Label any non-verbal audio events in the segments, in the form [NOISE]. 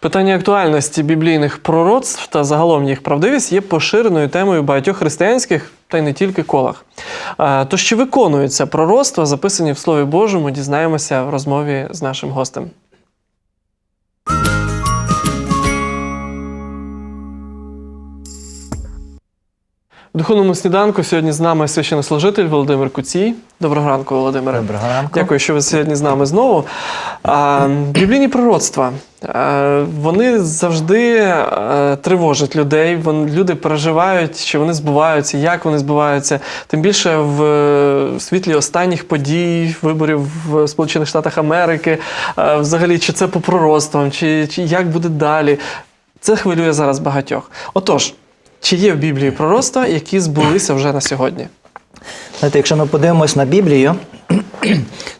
Питання актуальності біблійних пророцтв та загалом їх правдивість є поширеною темою багатьох християнських та й не тільки колах. То чи виконуються пророцтва, записані в Слові Божому, дізнаємося в розмові з нашим гостем. Духовному сніданку сьогодні з нами священнослужитель Володимир Куцій. Доброго ранку, Володимире. Доброго ранку. Дякую, що ви сьогодні з нами знову. Біблійні пророцтва. Вони завжди е, тривожать людей. Люди переживають, чи вони збуваються, як вони збуваються. Тим більше в е, світлі останніх подій, виборів в Сполучених Штатах Америки, взагалі, чи це по пророцтвам, чи, чи як буде далі. Це хвилює зараз багатьох. Отож, чи є в Біблії пророцтва, які збулися вже на сьогодні? Знаєте, якщо ми подивимось на Біблію,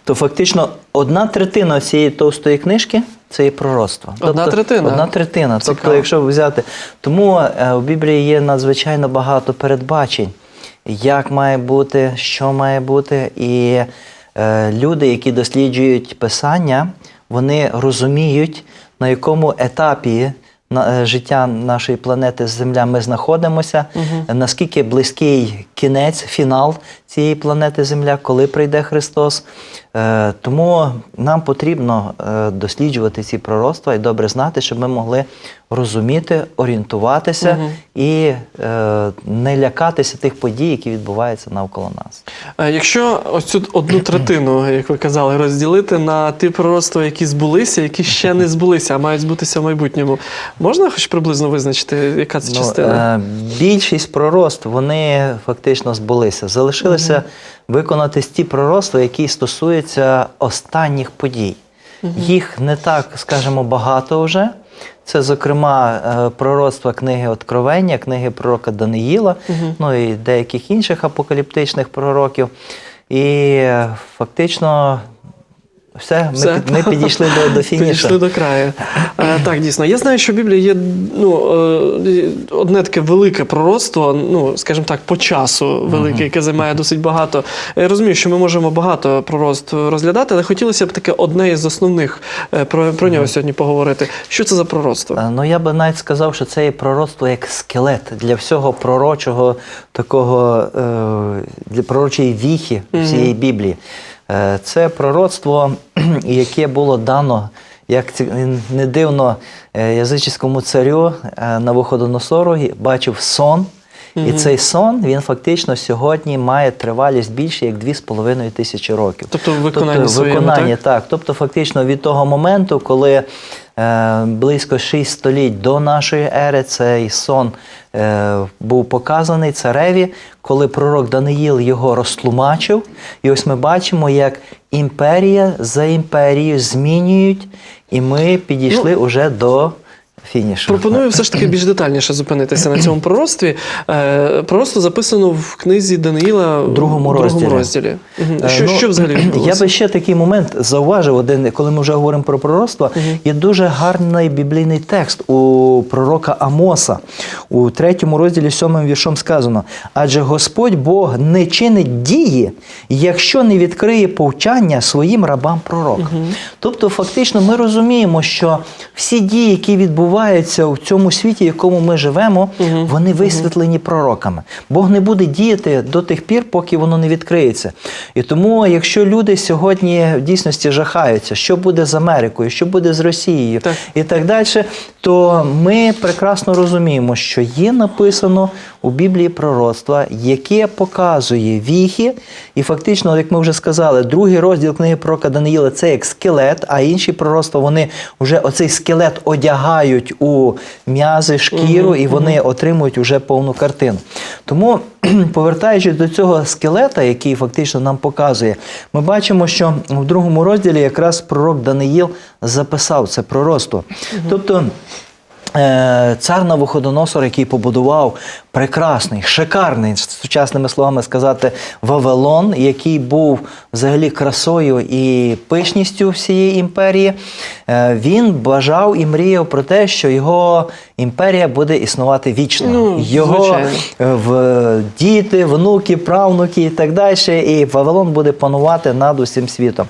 то фактично одна третина цієї товстої книжки це є пророцтво. Одна Тобто, третина? Одна третина. Цікаво. Тобто, якщо взяти. Тому е, в Біблії є надзвичайно багато передбачень, як має бути, що має бути. І е, люди, які досліджують Писання, вони розуміють, на якому етапі на, е, життя нашої планети Земля ми знаходимося, наскільки близький кінець, фінал цієї планети Земля, коли прийде Христос. Е, тому нам потрібно е, досліджувати ці пророцтва і добре знати, щоб ми могли розуміти, орієнтуватися і е, не лякатися тих подій, які відбуваються навколо нас. Якщо ось цю одну третину, як ви казали, розділити на ті пророцтва, які збулися, які ще не збулися, а мають збутися в майбутньому, можна хоч приблизно визначити, яка це частина? е, більшість пророцтв вони фактично збулися. Залишилося виконати ті проросли, які стосуються останніх подій. Їх не так, скажімо, багато вже. Це, зокрема, е, пророцтва книги Откровення, книги пророка Даниїла, ну і деяких інших апокаліптичних пророків. І е, фактично все, ми, Все. під- ми підійшли до, до фінішу. Підійшли до краю. Е, так, дійсно. Я знаю, що в Біблії є ну, е, одне таке велике пророцтво, ну, скажімо так, по часу велике, яке займає досить багато. Я розумію, що ми можемо багато пророцтв розглядати, але хотілося б таке одне із основних е, про, про нього сьогодні поговорити. Що це за пророцтво? Е, Ну, я би навіть сказав, що це є пророцтво як скелет для всього пророчого такого е, для пророчої віхи всієї Біблії. Е, Це пророцтво, [CLEARS THROAT] яке було дано, як не дивно, е, язичському царю на Навуходоносору і бачив сон. І цей сон він фактично сьогодні має тривалість більше як 2,5 тисячі років. Тобто виконання, тобто, виконання своєму, так? так? Тобто, фактично від того моменту, коли е, близько 6 століть до нашої ери цей сон е, був показаний цареві, коли пророк Даниїл його розтлумачив. І ось ми бачимо, як імперія за імперією змінюють, і ми підійшли Ну, уже до фінішу. Пропоную все ж таки [CLEARS THROAT] більш детальніше зупинитися на цьому пророцтві. Е, Пророцтво записано в книзі Даниїла в Другому розділі. Мгм. Е, Що, ну, що взагалі Я би ще такий момент зауважив, один, коли ми вже говоримо про пророцтво, є дуже гарний біблійний текст у пророка Амоса. У третьому розділі сьомим віршом сказано: адже Господь Бог не чинить дії, якщо не відкриє повчання своїм рабам пророкам. Тобто, фактично, ми розуміємо, що всі дії, які відбуваються в цьому світі, в якому ми живемо, вони висвітлені пророками. Бог не буде діяти до тих пір, поки воно не відкриється. І тому, якщо люди сьогодні в дійсності жахаються, що буде з Америкою, що буде з Росією Так. і так далі, то ми прекрасно розуміємо, що є написано у Біблії пророцтва, яке показує віхи, і фактично, як ми вже сказали, другий розділ книги пророка Даниїла це як скелет, а інші пророцтва вони вже оцей скелет одягають у м'язи, шкіру, і вони отримують уже повну картину. Тому, [CLEARS THROAT] повертаючись до цього скелета, який фактично нам показує, ми бачимо, що в другому розділі якраз пророк Даниїл записав це пророцтво. Тобто. Е, Цар Навуходоносор, який побудував прекрасний, шикарний, сучасними словами сказати, Вавилон, який був взагалі красою і пишністю всієї імперії, е, він бажав і мріяв про те, що його імперія буде існувати вічно. Ну, його е, в діти, внуки, правнуки і так далі. І Вавилон буде панувати над усім світом.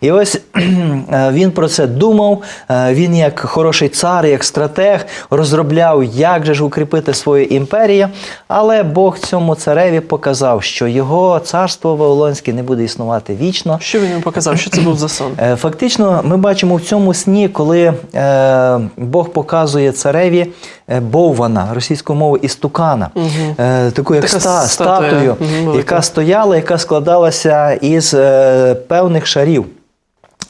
І ось [CLEARS THROAT] він про це думав. Він, як хороший цар, як стратег, розробляв, як же ж укріпити свою імперію. Але Бог цьому цареві показав, що його царство Вавилонське не буде існувати вічно. Що він йому показав? Що це був за сон? Е, Фактично, ми бачимо в цьому сні, коли е, Бог показує цареві е, Боввана, російською мовою істукана, е, таку як Така ста, статую, мгм, велика. яка стояла, яка складалася із е, певних шарів.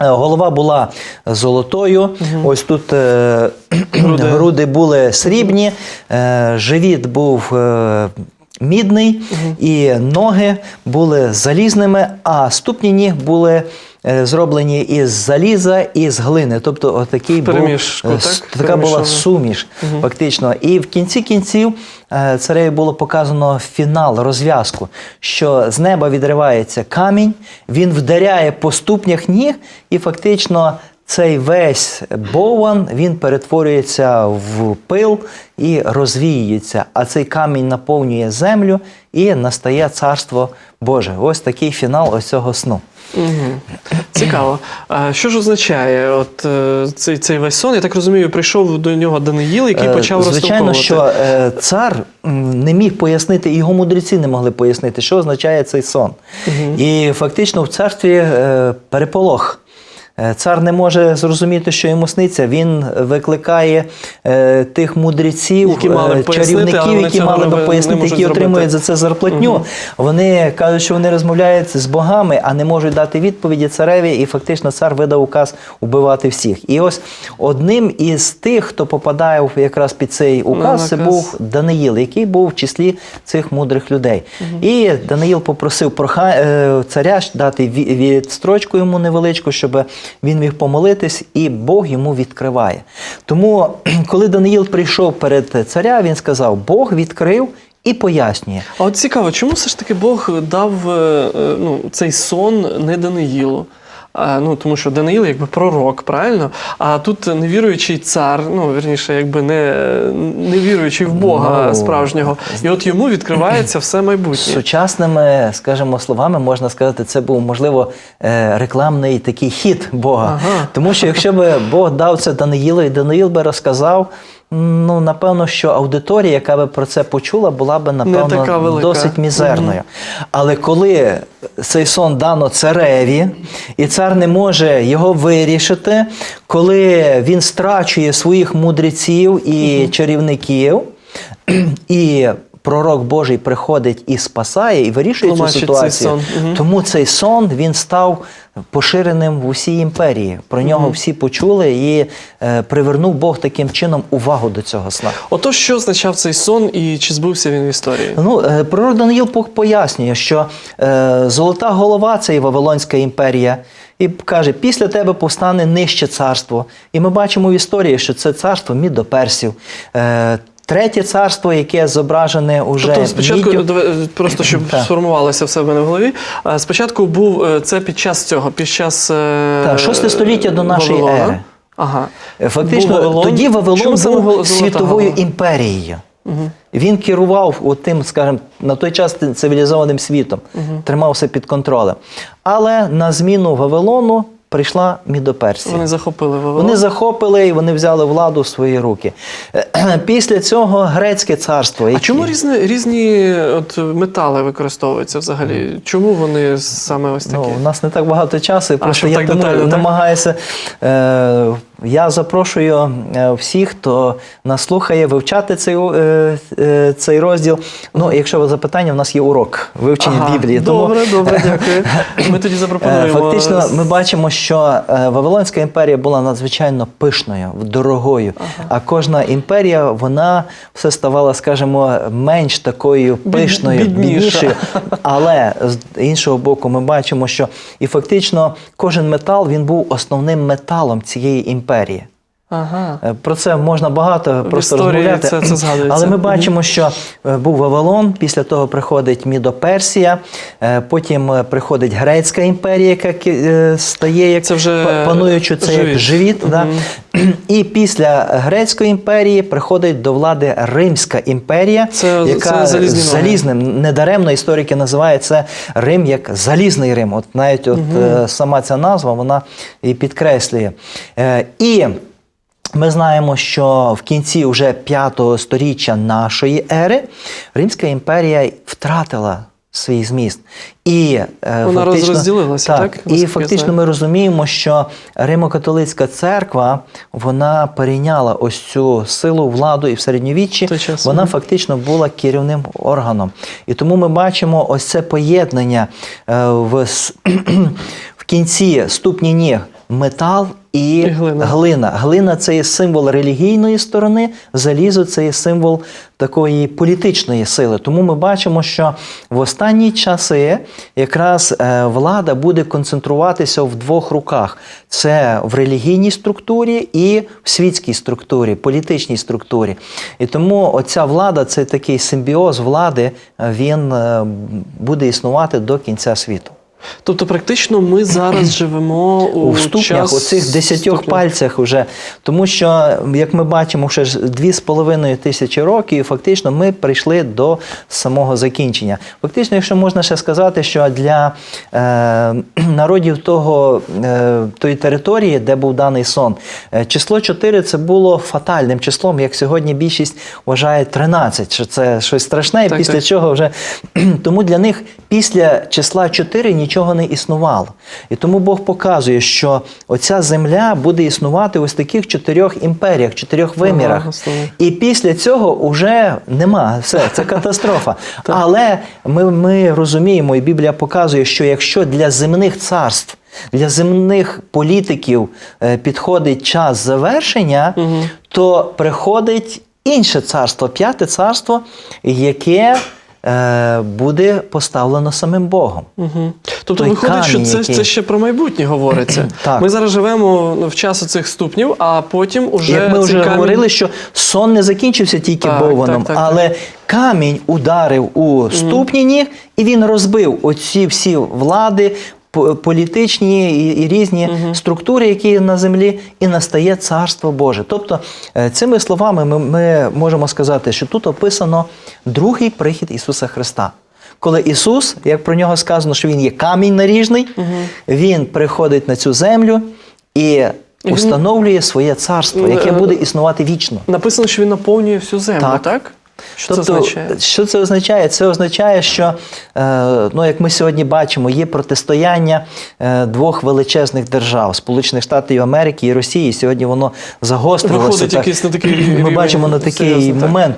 Е, Голова була золотою, ось тут е, [CLEARS THROAT] Груди. груди. були срібні, е, живіт був е, мідний, і ноги були залізними, а ступні ніг були зроблені із заліза і з глини. Тобто, отакий був, е, так? така була суміш, суміш, фактично. І в кінці кінців е, цареві було показано фінал, розв'язку, що з неба відривається камінь, він вдаряє по ступнях ніг, і фактично цей весь бован він перетворюється в пил і розвіюється. А цей камінь наповнює землю і настає царство Боже. Ось такий фінал ось цього сну. Угу. Цікаво. А що ж означає от, е, цей, цей весь сон? Я так розумію, прийшов до нього Даниїл, який Е, почав Звичайно, що е, цар не міг пояснити, і його мудреці не могли пояснити, що означає цей сон. І фактично в царстві переполох. Е, Цар не може зрозуміти, що йому сниться. Він викликає е, тих мудреців, Які мали е, пояснити, чарівників, які мали би пояснити, які зробити. отримують за це зарплатню. Вони кажуть, що вони розмовляють з богами, а не можуть дати відповіді цареві. І фактично цар видав указ убивати всіх. І ось одним із тих, хто попадає якраз під цей указ, це був Даниїл, який був в числі цих мудрих людей. І Даниїл попросив проха... е, царя дати ві- відстрочку йому невеличку, щоб він міг помолитись, і Бог йому відкриває. Тому, [CLEARS THROAT] коли Даниїл прийшов перед царя, він сказав: Бог відкрив і пояснює. А от цікаво, чому все ж таки Бог дав е, е, ну, цей сон не Даниїлу? Ну, тому що Даниїл якби пророк, правильно? А тут невіруючий цар, ну вірніше, якби не, не віруючий в Бога Ну, справжнього. І от йому відкривається все майбутнє. Сучасними, скажімо, словами можна сказати, це був можливо е, рекламний такий хід Бога. Ага. Тому що якщо би Бог дав це Даниїлу, і Даниїл би розказав, ну напевно, що аудиторія, яка би про це почула, була би напевно досить мізерною. Але коли цей сон дано цареві, і цар не може його вирішити, коли він страчує своїх мудреців і чарівників, [CLEARS THROAT] і пророк Божий приходить і спасає, і вирішує цю Тлумачить цей ситуацію. сон. Мгм. Тому цей сон він став поширеним в усій імперії. Про нього всі почули і е, привернув Бог таким чином увагу до цього сна. Отож, що означав цей сон і чи збувся він в історії? Ну, е, пророк Даниїл по- пояснює, що е, золота голова це і Вавилонська імперія. І каже, після тебе повстане нижче царство. І ми бачимо в історії, що це царство мідоперсів. Е, третє царство, яке зображене уже Тобто спочатку міддю. давай, просто щоб сформувалося все в мене в голові. Спочатку був е, це під час цього, під час е, Так, шосте століття до нашої Вавилона. ери. Ага. Е, Фактично, Був Вавилон. тоді Вавилон Чому був золота світовою голова? імперією. Він керував от тим, скажімо, на той час цивілізованим світом, тримався під контролем. Але на зміну Вавилону прийшла Мідоперсія. Вони захопили Вавилон. Вони захопили і вони взяли владу в свої руки. Після цього грецьке царство. А чому різні, різні от, метали використовуються взагалі? Чому вони саме ось такі? Ну, у нас не так багато часу, і просто а, я тому детально, намагаюся. Е, я запрошую е, всіх, хто нас слухає, вивчати цей, е, е, цей розділ. Ну, якщо ви запитання, у нас є урок вивчення Ага, Біблії. Добре, добре, [LAUGHS] дякую. Ми тоді запропонуємо. Фактично, ми бачимо, що Вавилонська імперія була надзвичайно пишною, дорогою. А кожна імперія, вона все ставала, скажімо, менш такою пишною, бідніша. біднішою. [LAUGHS] Але з іншого боку, ми бачимо, що і фактично кожен метал він був основним металом цієї імперії імперії. Ага. Е, Про це можна багато В просто розмовляти. це- це згадується. Але ми бачимо, що е, був Вавилон, після того приходить Мідоперсія, е, потім приходить Грецька імперія, яка стає як Це вже па- пануючи це живіт. як живіт. Да? І після Грецької імперії приходить до влади Римська імперія, Це- яка це залізним недаремно історики називають це Рим як залізний Рим. От навіть от, е, сама ця назва вона і підкреслює. І ми знаємо, що в кінці вже п'ятого сторіччя нашої ери Римська імперія втратила свій зміст. І, е, Вона фактично, розділилася, так? І фактично ми розуміємо, що Римо-католицька церква вона перейняла ось цю силу, владу і в середньовіччі час, вона фактично була керівним органом. І тому ми бачимо ось це поєднання е, в, [CLEARS THROAT] в кінці ступні ніг метал і, глина. глина. Глина це є символ релігійної сторони, залізо це є символ такої політичної сили. Тому ми бачимо, що в останні часи якраз е, влада буде концентруватися в двох руках: це в релігійній структурі і в світській структурі, політичній структурі. І тому оця влада це такий симбіоз влади, е, він е, буде існувати до кінця світу. Тобто, практично ми зараз [CLEARS THROAT] живемо у, у ступнях, час у цих десятьох ступнів. пальцях вже. Тому що, як ми бачимо, ще ж дві з половиною тисячі років, і фактично ми прийшли до самого закінчення. Фактично, якщо можна ще сказати, що для е, [CLEARS THROAT] народів того, е, тої території, де був даний сон, е, число 4 це було фатальним числом, як сьогодні більшість вважає 13, що це щось страшне, і Так, після так. чого вже [CLEARS THROAT] тому для них після числа 4 нічого не існувало. І тому Бог показує, що оця земля буде існувати ось таких чотирьох імперіях, чотирьох вимірах. Ага. І після цього вже нема. Все, це катастрофа. [LAUGHS] Але ми, ми розуміємо, і Біблія показує, що якщо для земних царств, для земних політиків е, підходить час завершення, то приходить інше царство, п'яте царство, яке буде поставлено самим Богом. Угу. Тобто Той виходить, що це, який- це ще про майбутнє говориться. [CLEARS THROAT] Так. Ми зараз живемо в часу цих ступнів, а потім уже Як ми вже камінь... говорили, що сон не закінчився тільки Так, бовваном, так, так, але камінь ударив у ступні ніг, і він розбив оці всі влади. По- Політичні і, і різні структури, які є на землі, і настає царство Боже. Тобто, е, цими словами ми, ми можемо сказати, що тут описано другий прихід Ісуса Христа. Коли Ісус, як про нього сказано, що Він є камінь наріжний, Він приходить на цю землю і установлює своє царство, яке Е, буде існувати вічно. Написано, що він наповнює всю землю, так? Так. Що тобто, це означає? що це означає? Це означає, що, е, ну, як ми сьогодні бачимо, є протистояння е, двох величезних держав Сполучених Штатів Америки і Росії. Сьогодні воно загострилося. Виходить якийсь на такий Ми бачимо на такий Серйозно, так.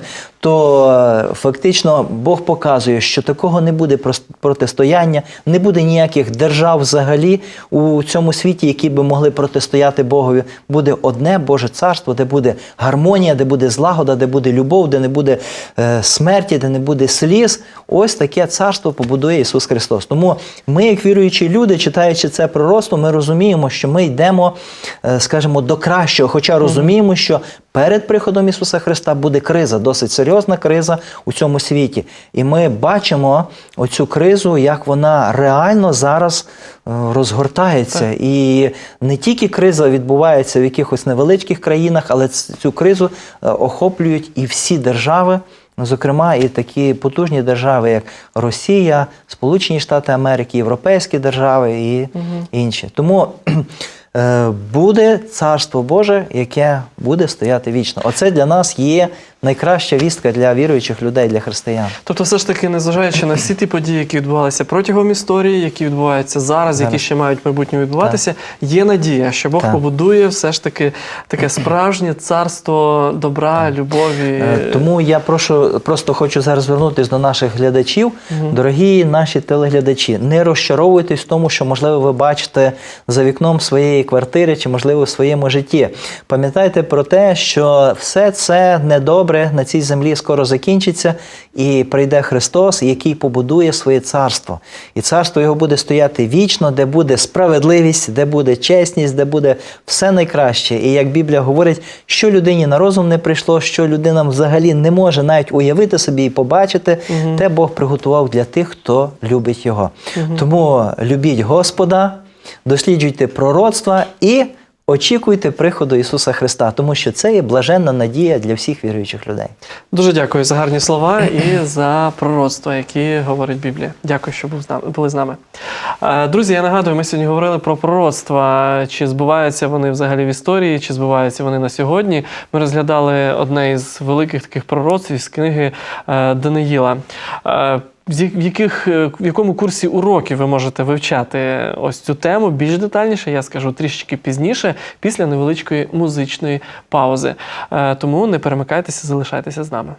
То е, фактично Бог показує, що такого не буде протистояння, не буде ніяких держав взагалі у цьому світі, які би могли протистояти Богові. Буде одне Боже царство, де буде гармонія, де буде злагода, де буде любов, де не буде е, смерті, де не буде сліз. Ось таке царство побудує Ісус Христос. Тому ми, як віруючі люди, читаючи це пророцтво, ми розуміємо, що ми йдемо, е, скажімо, до кращого, хоча розуміємо, що перед приходом Ісуса Христа буде криза, досить серйозна криза у цьому світі. І ми бачимо оцю кризу, як вона реально зараз е, розгортається. І не тільки криза відбувається в якихось невеличких країнах, але цю кризу е, охоплюють і всі держави. Зокрема, і такі потужні держави, як Росія, Сполучені Штати Америки, Європейські держави і інші. Тому буде царство Боже, яке буде стояти вічно. Оце для нас є найкраща вістка для віруючих людей, для християн. Тобто, все ж таки, незважаючи на всі ті події, які відбувалися протягом історії, які відбуваються зараз, які ще мають в майбутньому відбуватися, є надія, що Бог Так. побудує все ж таки таке справжнє царство добра, любові. Е, Тому я прошу, просто хочу зараз звернутися до наших глядачів. Дорогі наші телеглядачі, не розчаровуйтесь в тому, що, можливо, ви бачите за вікном своєї квартири чи, можливо, в своєму житті. Пам'ятайте про те, що все це недобре добре на цій землі скоро закінчиться, і прийде Христос, який побудує своє царство. І царство його буде стояти вічно, де буде справедливість, де буде чесність, де буде все найкраще. І як Біблія говорить, що людині на розум не прийшло, що людина взагалі не може навіть уявити собі і побачити, те Бог приготував для тих, хто любить його. Тому любіть Господа, досліджуйте пророцтва і очікуйте приходу Ісуса Христа, тому що це є блаженна надія для всіх віруючих людей. Дуже дякую за гарні слова і за пророцтва, які говорить Біблія. Дякую, що був з нами, були з нами. Е, Друзі, я нагадую, ми сьогодні говорили про пророцтва. Чи збуваються вони взагалі в історії, чи збуваються вони на сьогодні. Ми розглядали одне із великих таких пророцтв з книги е, Даниїла. В яких е, в якому курсі уроків ви можете вивчати ось цю тему більш детальніше, я скажу трішечки пізніше, після невеличкої музичної паузи. Е, Тому не перемикайтеся, залишайтеся з нами.